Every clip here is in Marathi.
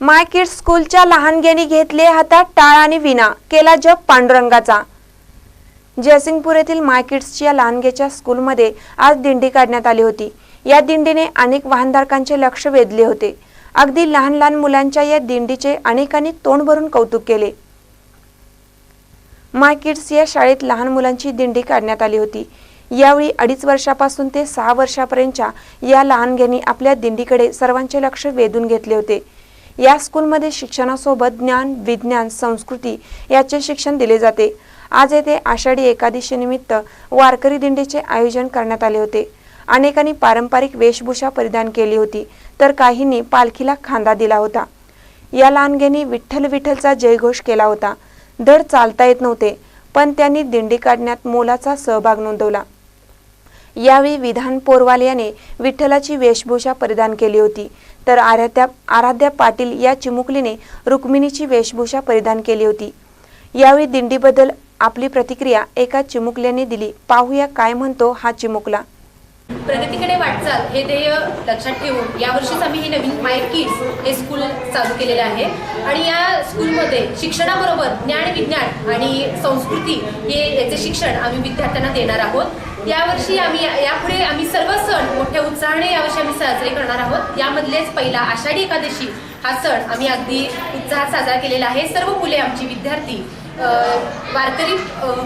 माय किड्स स्कूलच्या लहानग्यानी घेतले हातात टाळ आणि विना केला जप पांडुरंगाचा. जयसिंगपूर येथील माय किड्सच्या या लहानग्याच्या स्कूलमध्ये आज दिंडी काढण्यात आली होती. या दिंडीने अनेक वाहनधारकांचे लक्ष वेधले होते. अगदी लहान लहान मुलांच्या या दिंडीचे अनेकांनी तोंड भरून कौतुक केले. माय किड्स या शाळेत लहान मुलांची दिंडी काढण्यात आली होती. यावेळी अडीच वर्षापासून ते सहा वर्षापर्यंतच्या या लहानग्यांनी आपल्या दिंडीकडे सर्वांचे लक्ष वेधून घेतले होते. या स्कूलमध्ये शिक्षणासोबत ज्ञान विज्ञान संस्कृती याचे शिक्षण दिले जाते. आज येथे आषाढी एकादशीनिमित्त वारकरी दिंडीचे आयोजन करण्यात आले होते. अनेकांनी पारंपरिक वेशभूषा परिधान केली होती तर काहींनी पालखीला खांदा दिला होता. या लहानग्यांनी विठ्ठल विठ्ठलचा जयघोष केला होता. धड चालता येत नव्हते पण त्यांनी दिंडी काढण्यात मोलाचा सहभाग नोंदवला. यावेळी विधान पोरवाल याने विठ्ठलाची वेशभूषा परिधान केली होती. तर आराध्या आराध्या पाटील या चिमुकलीने रुक्मिणीची वेशभूषा परिधान केली होती. यावेळी दिंडीबद्दल आपली प्रतिक्रिया एका चिमुकल्याने दिली. पाहूया काय म्हणतो हा चिमुकला. प्रगतीकडे वाटचाल हे ध्येय लक्षात ठेवून यावर्षीच आम्ही हे नवीन माय किड्स हे स्कूल चालू केलेलं आहे. आणि या स्कूलमध्ये शिक्षणाबरोबर ज्ञान विज्ञान आणि संस्कृती हे याचे शिक्षण आम्ही विद्यार्थ्यांना देणार आहोत. यावर्षी आम्ही यापुढे आम्ही सर्व सण मोठ्या उत्साहाने यावर्षी आम्ही साजरे करणार आहोत. यामधलेच पहिला आषाढी एकादशी हा सण आम्ही अगदी उत्साहात साजरा केलेला आहे. सर्व मुले आमची विद्यार्थी वारकरी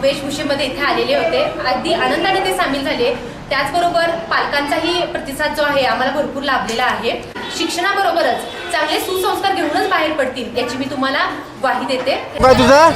वेशभूषेमध्ये इथे आलेले होते. अगदी आनंदाने ते सामील झाले. त्याचबरोबर पालकांचाही प्रतिसाद जो आहे आम्हाला भरपूर लाभलेला आहे. शिक्षणाबरोबरच चांगले सुसंस्कार घेऊनच बाहेर पडतील याची मी तुम्हाला ग्वाही देते. तुझा?